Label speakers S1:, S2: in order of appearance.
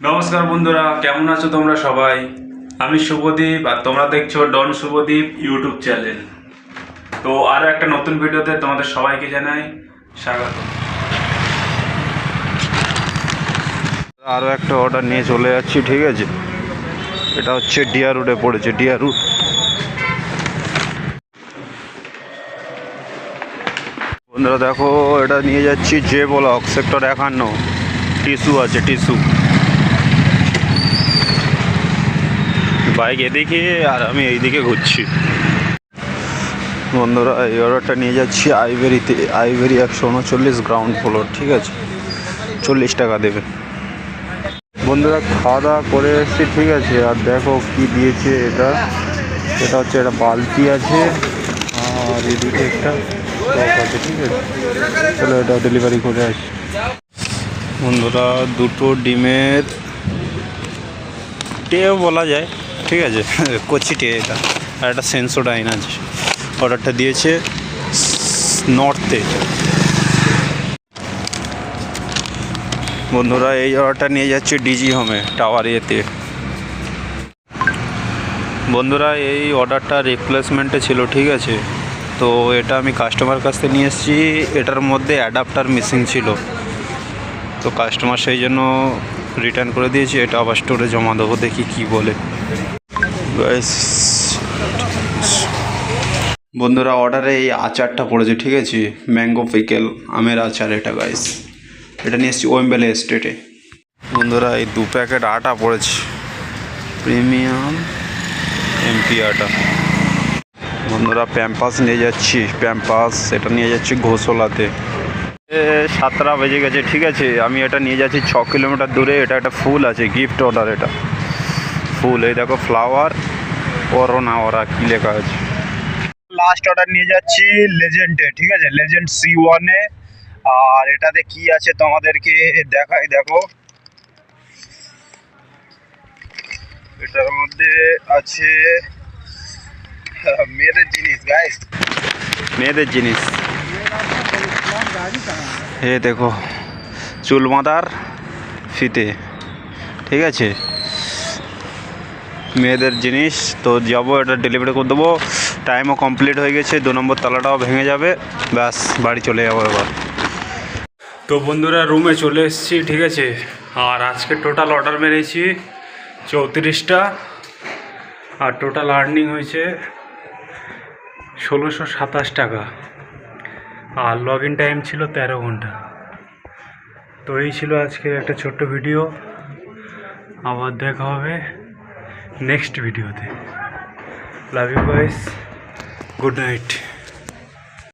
S1: নমস্কার বন্ধুরা, কেমন আছো তোমরা সবাই? আমি শুভদীপ আর তোমরা দেখছ ডন শুভদীপ ইউটিউব চ্যানেল। তো আরও একটা নতুন ভিডিওতে তোমাদের সবাইকে জানাই স্বাগত।
S2: আরও একটা অর্ডার নিয়ে চলে যাচ্ছি, ঠিক আছে? এটা হচ্ছে ডিয়ার রুটে পড়েছে ডিয়ার রুট বন্ধুরা, দেখো, এটা নিয়ে যাচ্ছি যে ব্লক সেক্টর একান্ন। টিস্যু আছে টিস্যু বাইক এদিকে আর আমি এইদিকে ঘুরছি। বন্ধুরা, এই অর্ডারটা নিয়ে যাচ্ছি আইভেরিতে আইভেরি একশো উনচল্লিশ গ্রাউন্ড ফ্লোর ঠিক আছে? চল্লিশ টাকা দেবে। বন্ধুরা খাওয়া দাওয়া করে এসেছি, ঠিক আছে? আর দেখো কি দিয়েছে এটা। এটা হচ্ছে একটা বালতি আছে। আর এদিকে একটা আছে, ঠিক আছে? চলো এটা ডেলিভারি করে আসি। বন্ধুরা, দুটো ডিমের টেও বলা যায়। ঠিক আছে? কচি টে এটা। আর একটা সেন্সোডাইন আছে। অর্ডারটা দিয়েছে নর্থে। বন্ধুরা, এই অর্ডারটা নিয়ে যাচ্ছে ডিজি হোমে, টাওয়ার ইয়েতে বন্ধুরা, এই অর্ডারটা রিপ্লেসমেন্টে ছিল, ঠিক আছে? তো এটা আমি কাস্টমার কাছ থেকে নিয়ে এসেছি। এটার মধ্যে অ্যাডাপ্টার মিসিং ছিল। তো কাস্টমার সেই জন্য রিটার্ন করে দিয়েছি, এটা আবার স্টোরে জমা দেবো, দেখি কি বলে। বন্ধুরা অর্ডারে এই আচারটা পড়েছে, ঠিক আছে? ম্যাঙ্গো পিকেল আমের আচার এটা গাইস এটা নিয়ে এসেছি ওয়েম্বেলে স্টেটে বন্ধুরা, এই দু প্যাকেট আটা পড়েছে। প্রিমিয়াম এমপি আটা। বন্ধুরা প্যাম্পাস নিয়ে যাচ্ছি প্যাম্পাস এটা নিয়ে যাচ্ছি ঘোষলাতে। সাতটা বেজে গেছে, ঠিক আছে? আমি এটা নিয়ে যাচ্ছি ছ কিলোমিটার দূরে, এটা একটা ফুল আছে গিফট অর্ডার এটা। ফুল, এই দেখো ফ্লাওয়ার করোনা ওরা কি লেখা আছে। লাস্ট অর্ডার নিয়ে যাচ্ছি লেজেন্ডে ঠিক আছে? লেজেন্ড সি ওয়ানে আর এটাতে কি আছে তোমাদেরকে দেখাই, দেখো। এটার মধ্যে আছে মেয়েদের জিনিস গাইস মেয়েদের জিনিস। এ দেখো, চুল বাঁধার ফিতে, ঠিক আছে? মেয়েদের জিনিস, তো যাব, এটা ডেলিভারি করে দেবো। টাইমও কমপ্লিট হয়ে গেছে, দু নম্বর তালাটাও ভেঙে যাবে, ব্যাস, বাড়ি চলে যাব এবার।
S1: তো বন্ধুরা রুমে চলে এসেছি, ঠিক আছে? আর আজকে টোটাল অর্ডার মেরেছি, চৌত্রিশটা। আর টোটাল আর্নিং হয়েছে ষোলোশো সাতাশ টাকা। আর লগ ইন টাইম ছিল তেরো ঘণ্টা। তো এই ছিল আজকের একটা ছোট্ট ভিডিও আবার দেখা হবে নেক্সট ভিডিওতে love you boys good night